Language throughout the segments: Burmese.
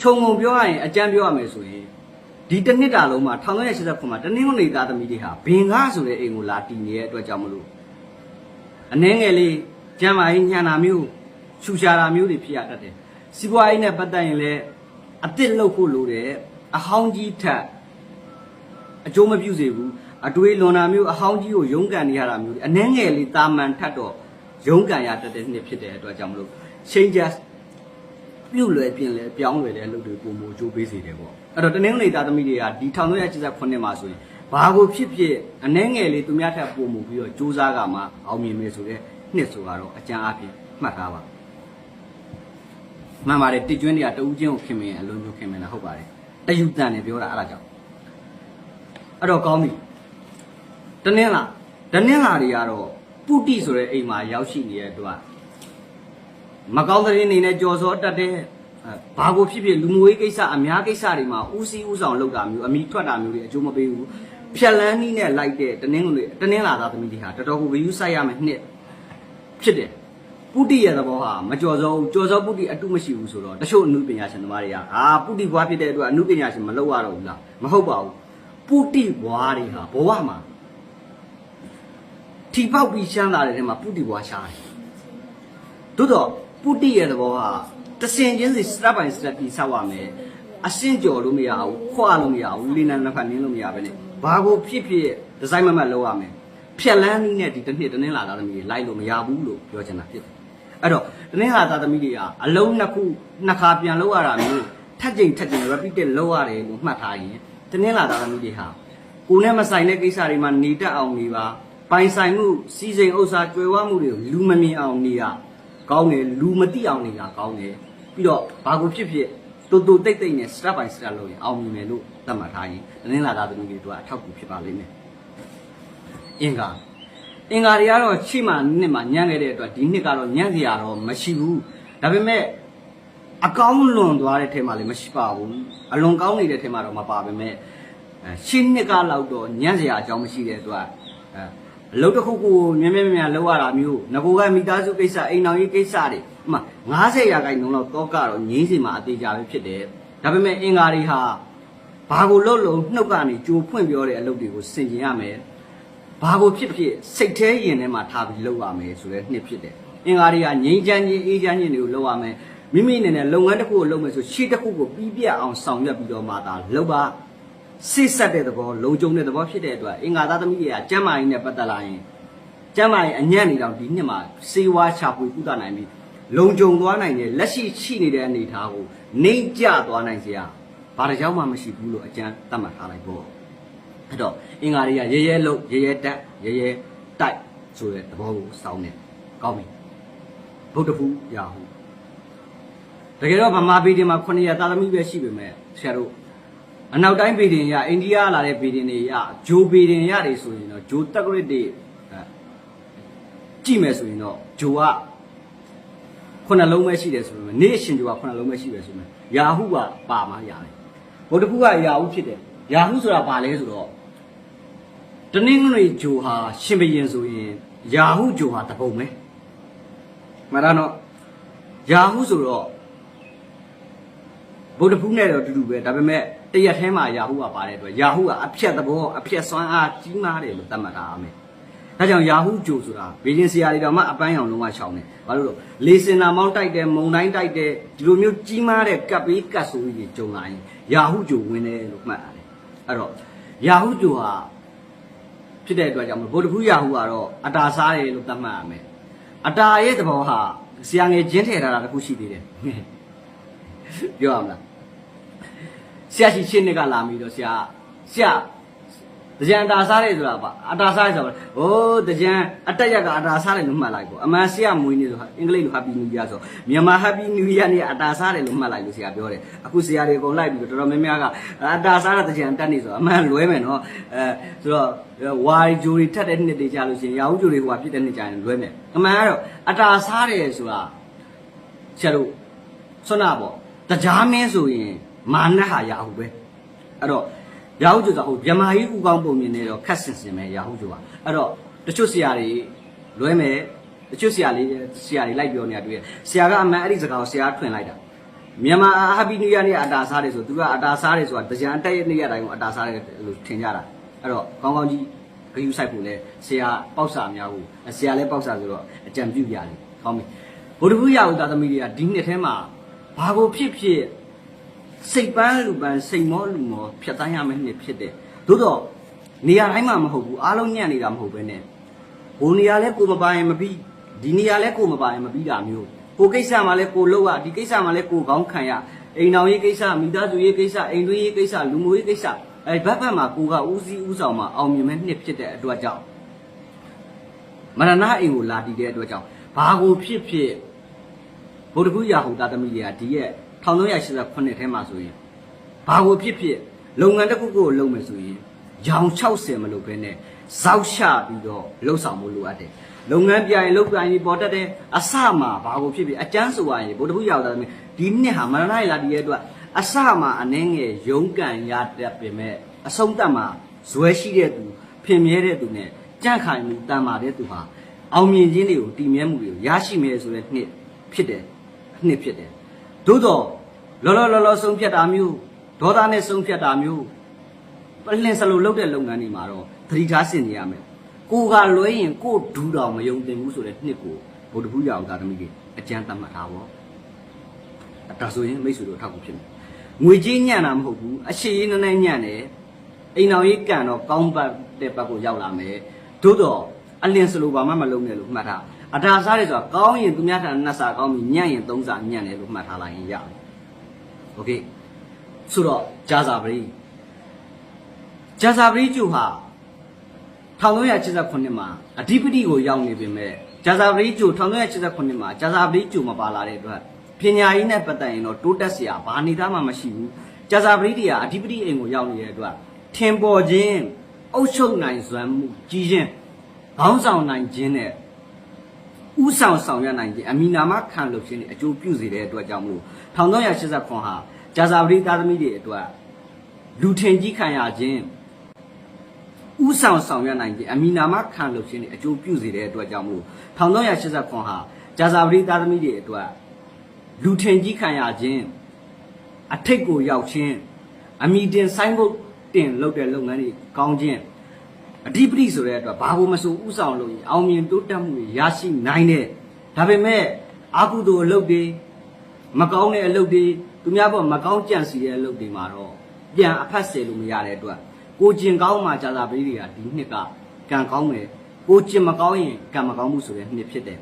ခြုံငုံပြောရရင်အကြမ်းပြောရမယ်ဆိုရင်ဒီတစ်နှစ်တာလုံးမှာ1389မှာတနင်္ဂနွေသားသမီးတွေဟာဘင်္ဂဆိုတဲ့အိမ်ကိုလာတည်နေတဲ့အတွက်ကြောင့်မလို့အနှဲငယ်လေးကျမ်းမာရေးညံတာမျိုးရှူရှာတာမျိုးတွေဖြစ်ရတတ်တယ်စီးပွားရေးနဲ့ပတ်သက်ရင်လည်းအစ်စ်လုပ်ဖို့လိုတယ်အဟောင်းကြီးထက်အကျိုးမပြုစေဘူးအတွေးလွန်တာမျိုးအဟောင်းကြီးကိုရုန်းကန်နေရတာမျိုးတွေအနှဲငယ်လေးတာမန်ထက်တော့ရုန်းကန်ရတတ်တဲ့နှစ်ဖြစ်တဲ့အတွက်ကြောင့်မလို့ changes ပြုတ်လွယ်ပြင်လဲပြောင်းလွယ်တဲ့အလုပ်တွေပုံမကြိုးပေးစေတယ်ပေါ့အဲ့တော့တနင်္ဂနွေသားသမီးတွေကဒီ1989မှာဆိုရင်ဘာကိုဖြစ်ဖြစ်အနှဲငယ်လေးသူများထက်ပုံမပြီးတော့စူးစမ်းကမှအောင်မြင်မယ်ဆိုတဲ့နှစ်ဆိုတော့အကြံအပြင်မှတ်ထားပါမှန်ပါတယ်တစ်ကျွန်းတွေကတဦးချင်းကိုခင်မင်အလုံးမျိုးခင်မင်တာဟုတ်ပါတယ်တယူတန်နေပြောတာအဲ့ဒါကြောင့်အဲ့တော့ကောင်းပြီတနင်္လာတနင်္လာတွေကတော့ပုတိဆိုတဲ့အိမ်မှာရောက်ရှိနေတဲ့အတွက် မကောင်းတဲ့အနေနဲ့ကြော်စောတတ်တဲ့အဲဘာကိုဖြစ်ဖြစ်လူမှုရေးကိစ္စအများကိစ္စတွေမှာဦးစီးဦးဆောင်လုပ်တာမျိုးအမိထွက်တာမျိုးတွေအကျိုးမပေးဘူးဖြက်လန်းနည်းနဲ့လိုက်တဲ့တနင်္ဂနွေတနင်္လာသားသမီးတွေဟာတော်တော်ကိုဝေယူဆိုင်ရမယ်နှစ်ဖြစ်တယ်ပုတိရဲ့သဘောဟာမကြော်စောဘူးကြော်စောပုတိအတုမရှိဘူးဆိုတော့တချို့အမှုပညာရှင်သမားတွေကအာပုတိဘွားဖြစ်တဲ့အတွက်အမှုပညာရှင်မလုပ်ရတော့ဘူးလားမဟုတ်ပါဘူးပုတိဘွားတွေဟာဘဝမှာထီပေါက်ပြီးရှမ်းလာတဲ့ထဲမှာပုတိဘွားရှားတယ်သို့တော့ ပုတိရဲ့သဘောဟာတစင်ချင်းစီ step by step ပြီးဆောက်ရမယ်အရှင်းကြော်လို့မရဘူးခွာလို့မရဘူးလေးနံနှစ်ဖက်နင်းလို့မရဘဲနဲ့ဘာကိုဖြစ်ဖြစ်ဒီဇိုင်းမမတ်လုပ်ရမယ်ဖြက်လန်းနည်းနဲ့ဒီတစ်နှစ်တစ်နှစ်လာသားသမီးတွေလိုက်လို့မရဘူးလို့ပြောချင်တာဖြစ်တယ်အဲ့တော့တစ်နှစ်လာသားသမီးတွေကအလုံးနှစ်ခုနှစ်ခါပြန်လုပ်ရတာမျိုးထပ်ကြိမ်ထပ်ကြိမ် repeated လုပ်ရတယ်လို့မှတ်ထားရင်တစ်နှစ်လာသားသမီးတွေဟာကိုယ်နဲ့မဆိုင်တဲ့ကိစ္စတွေမှာနေတတ်အောင်နေပါပိုင်ဆိုင်မှုစီစဉ်ဥစ္စာကြွယ်ဝမှုတွေကိုလူမမြင်အောင်နေရ ကောင်းတယ်လူမသိအောင်နေတာကောင်းတယ်ပြီးတော့ဘာကိုဖြစ်ဖြစ်တူတူတိတ်တိတ်နဲ့ step by step လုပ်ရင်အောင်မြင်မယ်လို့သတ်မှတ်ထားရင်တနင်္လာသားသမီးတွေတို့အထောက်အကူဖြစ်ပါလိမ့်မယ်အင်္ဂါအင်္ဂါတွေကတော့ချိမှနှစ်မှညံ့ခဲ့တဲ့အတွက်ဒီနှစ်ကတော့ညံ့စရာတော့မရှိဘူးဒါပေမဲ့အကောင်းလွန်သွားတဲ့ထဲမှာလည်းမရှိပါဘူးအလွန်ကောင်းနေတဲ့ထဲမှာတော့မပါပါမဲ့အဲရှင်းနှစ်ကလောက်တော့ညံ့စရာအကြောင်းမရှိတဲ့အတွက် အဲအလုပ်တစ်ခုခုကိုမြဲမြဲမြဲမြဲလောက်ရတာမျိုးငကိုကမိသားစုကိစ္စအိမ်တော်ရေးကိစ္စတွေဥမာ90ရာခိုင်နှုန်းလောက်တော့ကတော့ငင်းစီမှာအသေးကြပဲဖြစ်တယ်ဒါပေမဲ့အင်္ဂါတွေဟာဘာကိုလှုပ်လို့နှုတ်ကနေကြိုဖွင့်ပြောတဲ့အလုပ်တွေကိုဆင်ကျင်ရမယ်ဘာကိုဖြစ်ဖြစ်စိတ်แท้ရင်ထဲမှာထားပြီးလုပ်ရမယ်ဆိုတဲ့နှစ်ဖြစ်တယ်အင်္ဂါတွေကငြိမ်းချမ်းခြင်းအေးချမ်းခြင်းတွေကိုလုပ်ရမယ်မိမိအနေနဲ့လုပ်ငန်းတစ်ခုကိုလုပ်မယ်ဆိုရှေ့တစ်ခုကိုပြီးပြတ်အောင်ဆောင်ရွက်ပြီးတော့မှသာလုပ်ပါ စိတ်ဆက်တဲ့သဘောလုံခြုံတဲ့သဘောဖြစ်တဲ့အတွက်အင်္ဂါသားသမီးတွေကကျမ်းမာရေးနဲ့ပတ်သက်လာရင်ကျမ်းမာရေးအညံ့နေတော့ဒီနှစ်မှာစေဝါချပွေကုသနိုင်ပြီးလုံခြုံသွားနိုင်တဲ့လက်ရှိရှိနေတဲ့အနေအထားကိုနှိမ့်ကျသွားနိုင်စေရဘာတစ်ကြောင်မှမရှိဘူးလို့အကျမ်းသတ်မှတ်ထားလိုက်ပေါ့အဲ့တော့အင်္ဂါတွေကရဲရဲလုံရဲရဲတက်ရဲရဲတိုက်ဆိုတဲ့သဘောကိုစောင်းနေကောင်းပြီဗုဒ္ဓဖူးရာဟုတကယ်တော့ဗမာပြည်ဒီမှာ9ရက်သားသမီးပဲရှိပေမဲ့ဆရာတို့ အနောက်တိုင်းပေတင်ရအိန္ဒိယလာတဲ့ပေတင်တွေရဂျိုပေတင်ရတယ်ဆိုရင်တော့ဂျိုတက်ကရစ်တွေအဲကြည့်မယ်ဆိုရင်တော့ဂျိုကခုနှလုံးပဲရှိတယ်ဆိုပေမဲ့နေ့အရှင်ဂျိုကခုနှလုံးပဲရှိတယ်ဆိုပေမဲ့ယာဟုကပါမှရတယ်ဘုဒ္ဓဖူးကယာဟုဖြစ်တယ်ယာဟုဆိုတာဘာလဲဆိုတော့တနင်္ဂနွေဂျိုဟာရှင်ဘရင်ဆိုရင်ယာဟုဂျိုဟာတပုံပဲမှန်လားနော်ယာဟုဆိုတော့ဗုဒ္ဓဖူးနဲ့တော့အတူတူပဲဒါပေမဲ့ တရက်ထဲမှာယာဟုကပါတဲ့အတွက်ယာဟုကအဖြတ်သဘောအဖြတ်စွမ်းအားကြီးမားတယ်လို့သတ်မှတ်တာအမေဒါကြောင့်ယာဟုဂျိုဆိုတာဘေဂျင်ဆရာတွေတော့မှအပန်းရောင်လုံးဝရှောင်းတယ်ဘာလို့လဲလေစင်နာမောင်းတိုက်တယ်မုံတိုင်းတိုက်တယ်ဒီလိုမျိုးကြီးမားတဲ့ကပ်ပေးကတ်ဆိုးကြီးတွေဂျုံလာရင်ယာဟုဂျိုဝင်တယ်လို့မှတ်ရတယ်အဲ့တော့ယာဟုဂျိုဟာဖြစ်တဲ့အတွက်ကြောင့်မလို့ဗုဒ္ဓဖူးယာဟုကတော့အတာစားတယ်လို့သတ်မှတ်ရမယ်အတာရဲ့သဘောဟာဆရာငယ်ကျင်းထည့်ထားတာတစ်ခုရှိသေးတယ်ပြောရမလား ဆရာရှိရှင်းနှစ်ကလာပြီးတော့ဆရာဆရာတကြံအတာစားတယ်ဆိုတာပါအတာစားတယ်ဆိုတာဟိုးတကြံအတက်ရက်ကအတာစားတယ်လို့မှတ်လိုက်ပေါ့အမှန်ဆရာမွေးနေဆိုအင်္ဂလိပ်လို Happy New Year ဆိုမြန်မာ Happy New Year နေ့အတာစားတယ်လို့မှတ်လိုက်လို့ဆရာပြောတယ်အခုဆရာတွေအကုန်လိုက်ပြီးတော့တော်တော်များများကအတာစားတဲ့တကြံတက်နေဆိုအမှန်လွဲမယ်နော်အဲဆိုတော့ဝါရီဂျိုတွေထက်တဲ့နှစ်တွေကြာလို့ရှိရင်ရာဟုဂျိုတွေဟိုဟာဖြစ်တဲ့နှစ်ကြာရင်လွဲမယ်အမှန်ကတော့အတာစားတယ်ဆိုတာဆရာတို့ဆွနာပေါ့တကြားမင်းဆိုရင် မာနဟာရာဟုပဲအဲ့တော့ရာဟုကျဆိုဟိုမြမာကြီးဥကောင်းပုံမြင်နေတော့ခက်ဆင်ဆင်ပဲရာဟုကျပါအဲ့တော့တချို့ဆရာတွေလွဲမယ်တချို့ဆရာလေးဆရာတွေလိုက်ပြောနေတာတွေ့ရဆရာကအမှန်အဲ့ဒီစကားကိုဆရာထွင်လိုက်တာမြန်မာဟာပီနူးယားနေ့အတာစားတယ်ဆိုသူကအတာစားတယ်ဆိုတာတကြံအတက်ရနေ့ရတိုင်းကိုအတာစားတယ်လို့ထင်ကြတာအဲ့တော့ကောင်းကောင်းကြီးဂယူဆိုင်ဖို့လဲဆရာပေါက်စာများဘူးဆရာလည်းပေါက်စာဆိုတော့အကြံပြုပြတယ်ကောင်းပြီဘုဒ္ဓဘုရားဥသားသမီးတွေကဒီနှစ်ထဲမှာဘာကိုဖြစ်ဖြစ် စိတ်ပန်းလူပန်းစိတ်မောလူမောဖြတ်တန်းရမယ့်နှစ်ဖြစ်တယ်သို့တော့နေရာတိုင်းမှာမဟုတ်ဘူးအားလုံးညံ့နေတာမဟုတ်ပဲနဲ့ဟိုနေရာလဲကိုမပိုင်မပြီးဒီနေရာလဲကိုမပိုင်မပြီးတာမျိုးကိုကိစ္စမှာလဲကိုလောက်ရဒီကိစ္စမှာလဲကိုကောင်းခံရအိမ်တော်ရေးကိစ္စမိသားစုရေးကိစ္စအိမ်တွင်းရေးကိစ္စလူမှုရေးကိစ္စအဲဘက်ဘက်မှာကိုကဦးစီးဦးဆောင်မှာအောင်မြင်မဲ့နှစ်ဖြစ်တဲ့အတွက်ကြောင့်မရဏအိမ်ကိုလာတည်တဲ့အတွက်ကြောင့်ဘာကိုဖြစ်ဖြစ်ဗုဒ္ဓဂုရာဟုတာသမီးတွေကဒီရဲ့ 1389ထဲမှာဆိုရင်ဘာကိုဖြစ်ဖြစ်လုပ်ငန်းတစ်ခုခုကိုလုပ်မယ်ဆိုရင်ရောင်60မလုပ်ဘဲနဲ့ဇောက်ချပြီးတော့လှုပ်ဆောင်မှုလိုအပ်တယ်လုပ်ငန်းပြရင်လုပ်ပြရင်ပေါ်တတ်တယ်အစမှာဘာကိုဖြစ်ဖြစ်အကျန်းဆိုရရင်ဗုဒ္ဓဂုရာဟုတာသမီးဒီနှစ်ဟာမရဏရဲ့လာတည်ရဲ့အတွက်အစမှာအနှဲငယ်ရုံးကန်ရတတ်ပေမဲ့အဆုံးသတ်မှာဇွဲရှိတဲ့သူဖင်မြဲတဲ့သူနဲ့ကြန့်ခိုင်မှုတန်မာတဲ့သူဟာအောင်မြင်ခြင်းတွေကိုတည်မြဲမှုတွေကိုရရှိမယ်ဆိုတဲ့နှစ်ဖြစ်တယ်နှစ်ဖြစ်တယ် သို့တော့လောလောလောလောဆုံးဖြတ်တာမျိုးဒေါသနဲ့ဆုံးဖြတ်တာမျိုးပလင်စလိုလုပ်တဲ့လုပ်ငန်းတွေမှာတော့သတိထားဆင်နေရမယ်ကိုကလွဲရင်ကိုဒူးတော်မယုံတင်ဘူးဆိုတဲ့နှစ်ကိုဗုဒ္ဓဘုရားအောင်သာသမီးကြီးအကျမ်းသတ်မှတ်ထားပါအတာဆိုရင်မိတ်ဆွေတို့အထောက်အကူဖြစ်မယ်ငွေကြေးညံ့တာမဟုတ်ဘူးအရှိရေးနည်းနည်းညံ့တယ်အိမ်တော်ရေးကန်တော့ကောင်းပတ်တဲ့ဘက်ကိုရောက်လာမယ်သို့တော့အလင်းစလိုဘာမှမလုပ်နဲ့လို့မှတ်ထား အတာစားတယ်ဆိုတာကောင်းရင်သူများထံနှစ်စာကောင်းပြီညံ့ရင်သုံးစာညံ့တယ်လို့မှတ်ထားလိုက်ရင်ရတယ်โอเคဆိုတော့ဂျာဇာပရိဂျာဇာပရိကျူဟာ1389မှာအဓိပတိကိုရောက်နေပြီမဲ့ဂျာဇာပရိကျူ1389မှာဂျာဇာပရိကျူမပါလာတဲ့အတွက်ပညာရေးနဲ့ပတ်သက်ရင်တော့တိုးတက်စရာဘာနေသားမှမရှိဘူးဂျာဇာပရိတွေကအဓိပတိအိမ်ကိုရောက်နေတဲ့အတွက်ထင်ပေါ်ခြင်းအုပ်ချုပ်နိုင်စွမ်းမှုကြီးခြင်းခေါင်းဆောင်နိုင်ခြင်းနဲ့ ဥဆောင်ဆောင်ရနိုင်ခြင်းအမိနာမခံလို့ခြင်းတွေအကျိုးပြုစေတဲ့အတွက်ကြောင့်မလို့1389ဟာဂျာဇာပရိသားသမီးတွေအတွက်လူထင်ကြီးခံရခြင်းဥဆောင်ဆောင်ရနိုင်ခြင်းအမိနာမခံလို့ခြင်းတွေအကျိုးပြုစေတဲ့အတွက်ကြောင့်မလို့1389ဟာဂျာဇာပရိသားသမီးတွေအတွက်လူထင်ကြီးခံရခြင်းအထိတ်ကိုရောက်ခြင်းအမိတင်ဆိုင်ဖို့တင်လုပ်တဲ့လုပ်ငန်းတွေကောင်းခြင်း အဓိပတိဆိုတဲ့အတွက်ဘာလို့မဆိုဥဆောင်လို့ရင်အောင်မြင်တိုးတက်မှုတွေရရှိနိုင်တယ်ဒါပေမဲ့အာဟုသူအလုပ်တွေမကောင်းတဲ့အလုပ်တွေသူများပေါ်မကောင်းကြံစီတဲ့အလုပ်တွေမှာတော့ပြန်အဖတ်ဆယ်လို့မရတဲ့အတွက်ကိုကျင်ကောင်းမှကြာသာပေးတွေကဒီနှစ်ကကံကောင်းတယ်ကိုကျင်မကောင်းရင်ကံမကောင်းမှုဆိုတဲ့နှစ်ဖြစ်တယ်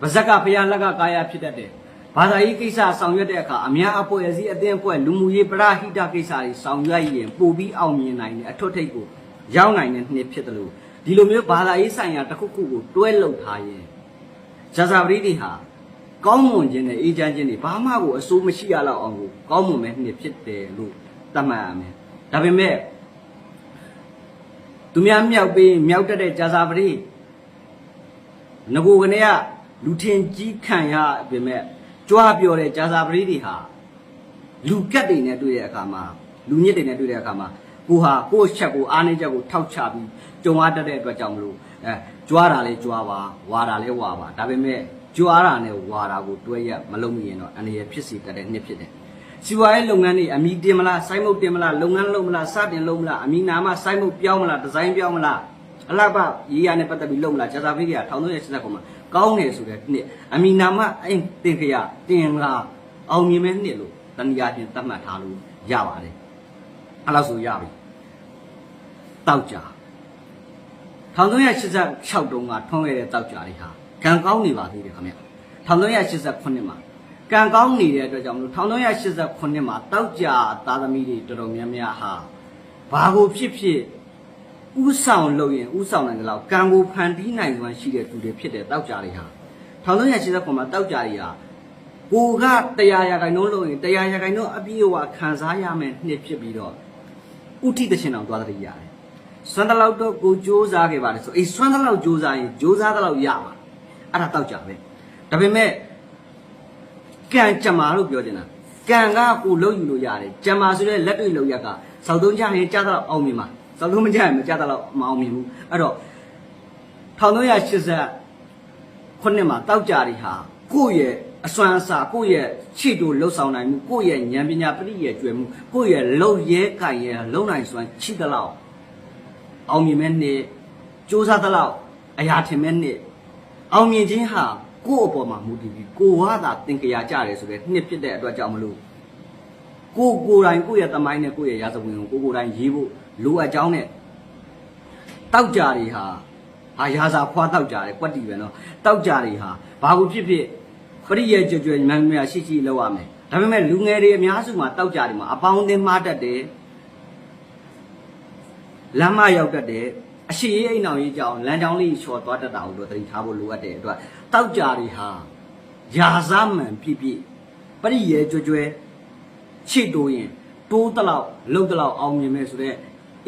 ပါဇက်ကဖရာလက်ကကာယဖြစ်တတ်တယ်ဘာသာရေးကိစ္စဆောင်ရွက်တဲ့အခါအများအဖွဲ့အစည်းအသင်းအဖွဲ့လူမှုရေးပရဟိတကိစ္စတွေဆောင်ရွက်ရင်ပို့ပြီးအောင်မြင်နိုင်တဲ့အထွတ်ထိပ်ကို ရောက်နိုင်တဲ့နှစ်ဖြစ်တယ်လို့ဒီလိုမျိုးဘာသာရေးဆိုင်ရာတစ်ခုခုကိုတွဲလှုပ်ထားရင်ဇာဇာပရိတွေဟာကောင်းမွန်ခြင်းနဲ့အေးချမ်းခြင်းတွေဘာမှကိုအစိုးမရှိရတော့အောင်ကိုကောင်းမွန်မဲ့နှစ်ဖြစ်တယ်လို့သတ်မှတ်ရမယ်ဒါပေမဲ့သူများမြောက်ပြီးမြောက်တတ်တဲ့ဇာဇာပရိငကိုကနေကလူထင်ကြီးခံရပြင်မဲ့ကြွားပြောတဲ့ဂျာဇာပရိတွေဟာလူကက်တွေနဲ့တွေ့တဲ့အခါမှာလူညစ်တွေနဲ့တွေ့တဲ့အခါမှာ ကိုဟာကိုယ့်ချက်ကိုအားနေချက်ကိုထောက်ချပြီးကြုံရတတ်တဲ့အတွက်ကြောင့်မလို့အဲကြွားတာလဲကြွားပါဝါတာလဲဝါပါဒါပေမဲ့ကြွားတာနဲ့ဝါတာကိုတွဲရမလုံးမရင်တော့အနေရဖြစ်စီတတ်တဲ့နှစ်ဖြစ်တယ်စီဝါရေးလုပ်ငန်းတွေအမိတင်မလားစိုင်းမုတ်တင်မလားလုပ်ငန်းလုပ်မလားစတင်လုပ်မလားအမိနာမစိုင်းမုတ်ပြောင်းမလားဒီဇိုင်းပြောင်းမလားအလှပရေးရနဲ့ပတ်သက်ပြီးလုပ်မလားဂျာဇာဖိက1380ခုမှာကောင်းတယ်ဆိုတဲ့နှစ်အမိနာမအိမ်တင်ခရတင်လာအောင်မြင်မဲ့နှစ်လို့တဏှာချင်းသတ်မှတ်ထားလို့ရပါတယ် အဲ့လောက်ဆိုရပြီတောက်ကြ1386တုန်းကထွန်းခဲ့တဲ့တောက်ကြတွေဟာကံကောင်းနေပါသေးတယ်ခင်ဗျ1389မှာကံကောင်းနေတဲ့အတွက်ကြောင့်မလို့1389မှာတောက်ကြသားသမီးတွေတော်တော်များများဟာဘာကိုဖြစ်ဖြစ်ဥဆောင်လုပ်ရင်ဥဆောင်နိုင်တယ်လို့ကံကိုဖန်တီးနိုင်စွမ်းရှိတဲ့သူတွေဖြစ်တဲ့တောက်ကြတွေဟာ1389မှာတောက်ကြတွေဟာကိုကတရားရာခိုင်နှုန်းလုပ်ရင်တရားရာခိုင်နှုန်းအပြည့်အဝခံစားရမယ်နှစ်ဖြစ်ပြီးတော့ ဥထိတခြင်းအောင်သွားတဲ့ရတယ်စွမ်းတလောက်တော့ကိုစူးစားခဲ့ပါတယ်ဆိုအေးစွမ်းတလောက်စူးစားရင်စူးစားတလောက်ရပါအဲ့ဒါတောက်ကြပဲဒါပေမဲ့ကံကြမာလို့ပြောချင်တာကံကကိုလုံးယူလို့ရတယ်ကြမာဆိုတဲ့လက်တွေ့လောက်ရကစောက်သုံးကြရင်ကြားတော့အောင်မြင်ပါစောက်သုံးမကြရင်မကြားတော့မအောင်မြင်ဘူးအဲ့တော့1380ခုနှစ်မှာတောက်ကြတွေဟာကိုယ့်ရဲ့ အအစွမ်းအစကိုယ့်ရဲ့ခြေတို့လှုပ်ဆောင်နိုင်မှုကိုယ့်ရဲ့ဉာဏ်ပညာပရိရဲ့ကျွယ်မှုကိုယ့်ရဲ့လုံရဲကံရဲ့လုံနိုင်စွမ်းချိသလောက်အောင်မြင်မဲ့နှစ်စူးစမ်းသလောက်အရာထင်မဲ့နှစ်အောင်မြင်ခြင်းဟာကိုယ့်အပေါ်မှာမူတည်ပြီးကိုယ်ဟာသာသင်ကြရကြတယ်ဆိုတဲ့နှစ်ဖြစ်တဲ့အတွက်ကြောင့်မလို့ကိုယ်ကိုယ်တိုင်ကိုယ့်ရဲ့တမိုင်းနဲ့ကိုယ့်ရဲ့ရာဇဝင်ကိုကိုယ်ကိုယ်တိုင်ရေးဖို့လိုအပ်ကြောင်းနဲ့တောက်ကြတွေဟာဟာရာဇာခွာတောက်ကြတယ်ကွက်တီပဲနော်တောက်ကြတွေဟာဘာကိုဖြစ်ဖြစ် ပရိယေကြွကြွမှန်မှန်ရှိရှိလောက်ရမယ်ဒါပေမဲ့လူငယ်တွေအများစုမှာတောက်ကြတယ်မှာအပေါင်းအသင်းမှားတတ်တယ်လမ်းမရောက်တတ်တယ်အရှိရေးအိမ်အောင်ရေးကြောင်လမ်းကြောင်းလေးချော်သွားတတ်တာကိုတော့သတိထားဖို့လိုအပ်တဲ့အတွက်တောက်ကြတွေဟာယာစမှန်ပြည့်ပြည့်ပရိယေကြွကြွချစ်တိုးရင်တိုးတလောက်လှုပ်တလောက်အောင်မြင်မယ်ဆိုတော့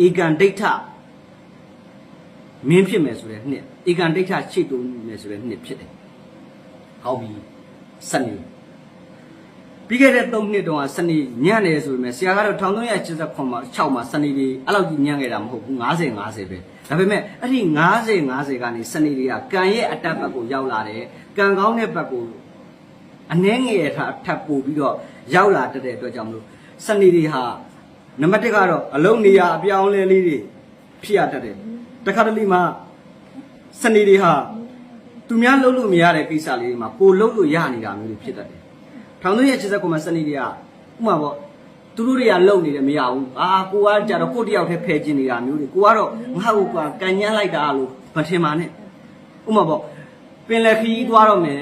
ဧကန်ဒိဋ္ဌမင်းဖြစ်မယ်ဆိုတဲ့နှစ်ဧကန်ဒိဋ္ဌချစ်တိုးမယ်ဆိုတဲ့နှစ်ဖြစ်တယ်ဟောပြီ စနေပြီးခဲ့တဲ့3နှစ်တုန်းကစနေညံ့တယ်ဆိုပေမဲ့ဆရာကတော့1389မှာ6မှာစနေတွေအဲ့လောက်ကြီးညံ့ခဲ့တာမဟုတ်ဘူး90 50ပဲဒါပေမဲ့အဲ့ဒီ90 50ကနေစနေတွေကကံရဲ့အတက်ဘက်ကိုရောက်လာတယ်ကံကောင်းတဲ့ဘက်ကိုအနှဲငယ်ထထပ်ပို့ပြီးတော့ရောက်လာတတ်တဲ့အတွက်ကြောင့်မလို့စနေတွေဟာနံပါတ်1ကတော့အလုံးနေရအပြောင်းလဲလေးတွေဖြစ်ရတတ်တယ်တခါတလေမှာစနေတွေဟာ သူများလှုပ်လို့မရတဲ့ကိစ္စလေးတွေမှာကိုလှုပ်လို့ရနေတာမျိုးတွေဖြစ်တတ်တယ်။ထောင်သွင်းရဲ့89မှာစနေတွေကဥမာပေါ့သူတို့တွေကလှုပ်နေတယ်မရဘူး။အာကိုကကြတော့ကိုတယောက်တည်းဖယ်ကျင်နေတာမျိုးတွေကိုကတော့ငါ့ကိုကကန်ညမ်းလိုက်တာလို့မထင်ပါနဲ့။ဥမာပေါ့ပင်လယ်ခီးသွားတော့မယ်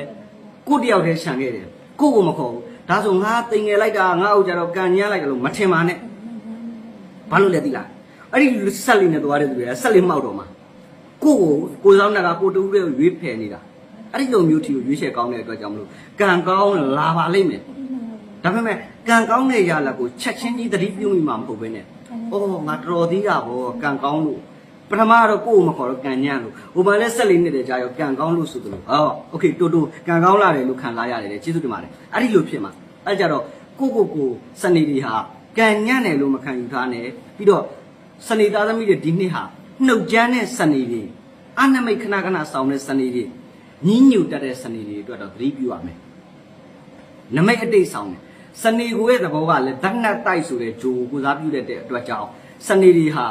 ကိုတယောက်တည်းခြံခဲ့တယ်။ကိုကိုမခေါ်ဘူး။ဒါဆိုငါတင်ငယ်လိုက်တာငါ့ကိုကြတော့ကန်ညမ်းလိုက်တယ်လို့မထင်ပါနဲ့။ဘာလို့လဲသိလား။အဲ့ဒီဆက်လေးနဲ့သွားတဲ့သူတွေကဆက်လေးမှောက်တော့မှာ ကိုကိုကိုစောင်းနာကကိုတူရဲ့ရွေးဖယ်နေတာအဲ့ဒီလိုမျိုးထီကိုရွေးချယ်ကောင်းတဲ့အတွက်ကြောင့်မလို့ကံကောင်းလာပါလိမ့်မယ်ဒါပေမဲ့ကံကောင်းတဲ့ရလာကိုချက်ချင်းကြီးသတိပြုမိမှာမဟုတ်ဘဲနဲ့အော်ငါတော်သေးတာဗောကံကောင်းလို့ပထမကတော့ကိုယ်မခေါ်တော့ကံညံ့လို့ဟိုမှာလဲဆက်လေးနှစ်တည်းကြာရောကံကောင်းလို့ဆိုတယ်လို့ဟောโอเคတူတူကံကောင်းလာတယ်လို့ခံစားရတယ်လေကျေးဇူးတင်ပါတယ်အဲ့ဒီလိုဖြစ်မှာအဲ့ကြတော့ကိုကိုကိုစနေတွေဟာကံညံ့တယ်လို့မခံယူထားနဲ့ပြီးတော့စနေသားသမီးတွေဒီနှစ်ဟာ နှုတ်ကြမ်းတဲ့စနေတွေအနမိတ်ခဏခဏဆောင်တဲ့စနေတွေညင်းညူတတ်တဲ့စနေတွေအတွက်တော့သတိပြုရမယ်နမိတ်အတိတ်ဆောင်တယ်စနေကိုရဲ့သဘောကလည်းဓာတ်နဲ့တိုက်ဆိုတဲ့ဂျိုကိုစားပြုတဲ့အတွက်ကြောင့်စနေတွေဟာ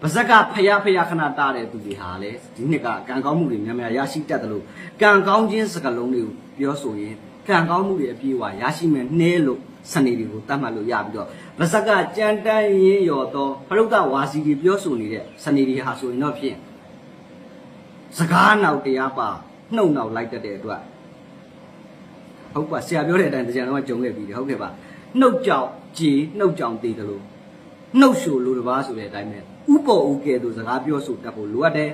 ပါဇက်ကဖျားဖျားခဏတားတဲ့သူတွေဟာလေဒီနှစ်ကကံကောင်းမှုတွေများများရရှိတတ်တယ်လို့ကံကောင်းခြင်းစကားလုံးတွေကိုပြောဆိုရင်ကံကောင်းမှုတွေအပြည့်အဝရရှိမယ်နှဲလို့ စနေတွေကိုတတ်မှတ်လို့ရပြီးတော့ပါဇက်ကကြမ်းတမ်းရင်းရော်တော့ဖရုဒ္ဓဝါစီတွေပြောဆိုနေတဲ့စနေတွေဟာဆိုရင်တော့ဖြင့်စကားနောက်တရားပါနှုတ်နောက်လိုက်တတ်တဲ့အတွက်ဟုတ်ပါဆရာပြောတဲ့အတိုင်းတရားတော်ကကြုံခဲ့ပြီးတယ်ဟုတ်ကဲ့ပါနှုတ်ကြောင်ကြည်နှုတ်ကြောင်တည်တယ်လို့နှုတ်ရှိုလိုတစ်ပါးဆိုတဲ့အတိုင်းပဲဥပေါ်ဥကဲ့သို့စကားပြောဆိုတတ်ဖို့လိုအပ်တယ်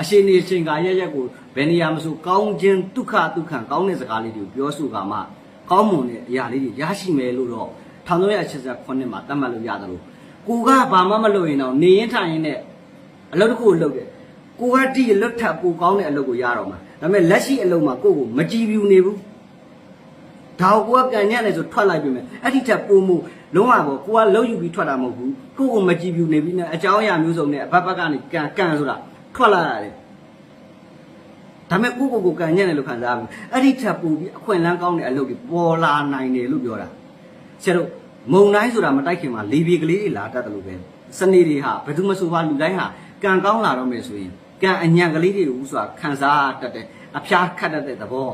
အရှင်နေရှင်ကရက်ရက်ကိုဘယ်နေရာမဆိုကောင်းခြင်းဒုက္ခဒုက္ခကောင်းတဲ့စကားလေးတွေကိုပြောဆိုကမှ ကောင်းမွန်တဲ့အရာလေးတွေရရှိမယ်လို့တော့1389မှာသတ်မှတ်လို့ရတယ်လို့ကိုကဘာမှမလုပ်ရင်တော့နေရင်ထိုင်ရင်နဲ့အလုပ်တစ်ခုကိုလုပ်တယ်ကိုကတိလွတ်ထပ်ပူကောင်းတဲ့အလုပ်ကိုရတော့မှာဒါပေမဲ့လက်ရှိအလုပ်မှာကိုကိုမကြည်ပြူနေဘူးဒါကိုကကန်ညံ့တယ်ဆိုထွက်လိုက်ပြီမယ်အဲ့ဒီထက်ပို့မှုလုံးဝပေါ့ကိုကလှုပ်ယူပြီးထွက်တာမဟုတ်ဘူးကိုကိုမကြည့်ဘူးနေပြီးနဲ့အကြောင်းအရာမျိုးစုံနဲ့အဘက်ဘက်ကနေကန်ကန်ဆိုတာထွက်လာရတယ် ဒါပေမဲ့ကိုကိုကိုကန်ညံ့တယ်လို့ခံစားဘူးအဲ့ဒီထက်ပို့ပြီးအခွင့်အလမ်းကောင်းတဲ့အလုပ်တွေပေါ်လာနိုင်တယ်လို့ပြောတာဆရာတို့မုံတိုင်းဆိုတာမတိုက်ခင်မှာလေပြေကလေးတွေလာတတ်တယ်လို့ပဲစနေတွေဟာဘယ်သူမှဆိုပါလူတိုင်းဟာကန်ကောင်းလာတော့မယ်ဆိုရင်ကန်အညံကလေးတွေဦးဆိုတာခံစားတတ်တယ်အဖျားခတ်တတ်တဲ့သဘော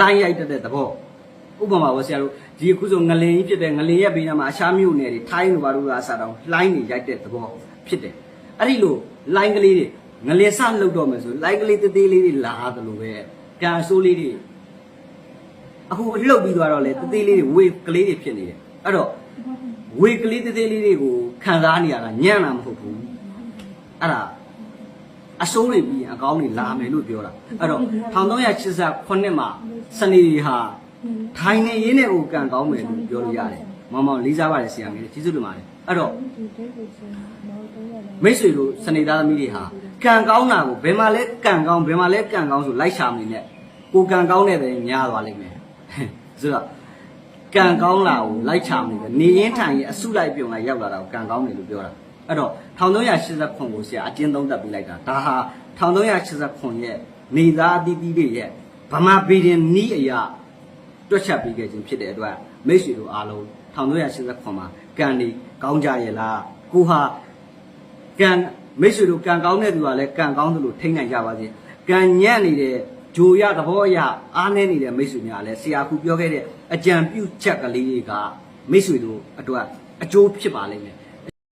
လိုင်းရိုက်တတ်တဲ့သဘောဥပမာပေါ့ဆရာတို့ဒီအခုဆိုငလင်ကြီးဖြစ်တဲ့ငလင်ရဲ့ဘေးနားမှာအခြားမြို့နယ်တွေထိုင်းတို့ဘာလို့ကအစားတောင်းလိုင်းတွေရိုက်တဲ့သဘောဖြစ်တယ်အဲ့ဒီလိုလိုင်းကလေးတွေ ငလင်ဆလှုပ်တော့မယ်ဆိုလိုင်းကလေးတေးသေးလေးတွေလာတယ်လို့ပဲကန်ဆိုးလေးတွေအခုလှုပ်ပြီးသွားတော့လေတေးသေးလေးတွေဝေကလေးတွေဖြစ်နေတယ်အဲ့တော့ဝေကလေးတေးသေးလေးတွေကိုခံစားနေရတာညံ့တာမဟုတ်ဘူးအဲ့ဒါအစိုးတွေပြီးရင်အကောင်းတွေလာမယ်လို့ပြောတာအဲ့တော့1389မှာစနေတွေဟာထိုင်နေရင်းနဲ့ဟိုကန်ကောင်းမယ်လို့ပြောလို့ရတယ်မောင်မောင်လေးစားပါတယ်ဆရာမကြီးကျေးဇူးတင်ပါတယ် အဲ့တော့မိတ်ဆွေတို့စနေသားသမီးတွေဟာကန်ကောင်းတာကိုဘယ်မှာလဲကန်ကောင်းဘယ်မှာလဲကန်ကောင်းဆိုလိုက်ရှာမနေနဲ့ကိုကန်ကောင်းတဲ့တဲ့များသွားလိမ့်မယ်ဆိုတော့ကံကောင်းလာကိုလိုက်ချမနေတယ်နေရင်ထိုင်ရင်အစုလိုက်ပြုံလိုက်ရောက်လာတာကိုကံကောင်းတယ်လို့ပြောတာအဲ့တော့1389ကိုဆရာအကျဉ်းသုံးသပ်ပြီးလိုက်တာဒါဟာ1389ရဲ့နေသားအသီးသီးတွေရဲ့ဗမာပြည်ရင်နီးအရာတွက်ချက်ပြီးခဲ့ခြင်းဖြစ်တဲ့အတွက်မိတ်ဆွေတို့အားလုံး1989မှာကန်ဒီ ကောင်းကြရဲ့လားကိုဟာကန်မိတ်ဆွေတို့ကန်ကောင်းတဲ့သူကလည်းကန်ကောင်းသလိုထိန်းနိုင်ကြပါစေကန်ညံ့နေတဲ့ဂျိုရသဘောအရအားနည်းနေတဲ့မိတ်ဆွေများလည်းဆရာခုပြောခဲ့တဲ့အကြံပြုချက်ကလေးတွေကမိတ်ဆွေတို့အတွက်အကျိုးဖြစ်ပါလိမ့်မယ်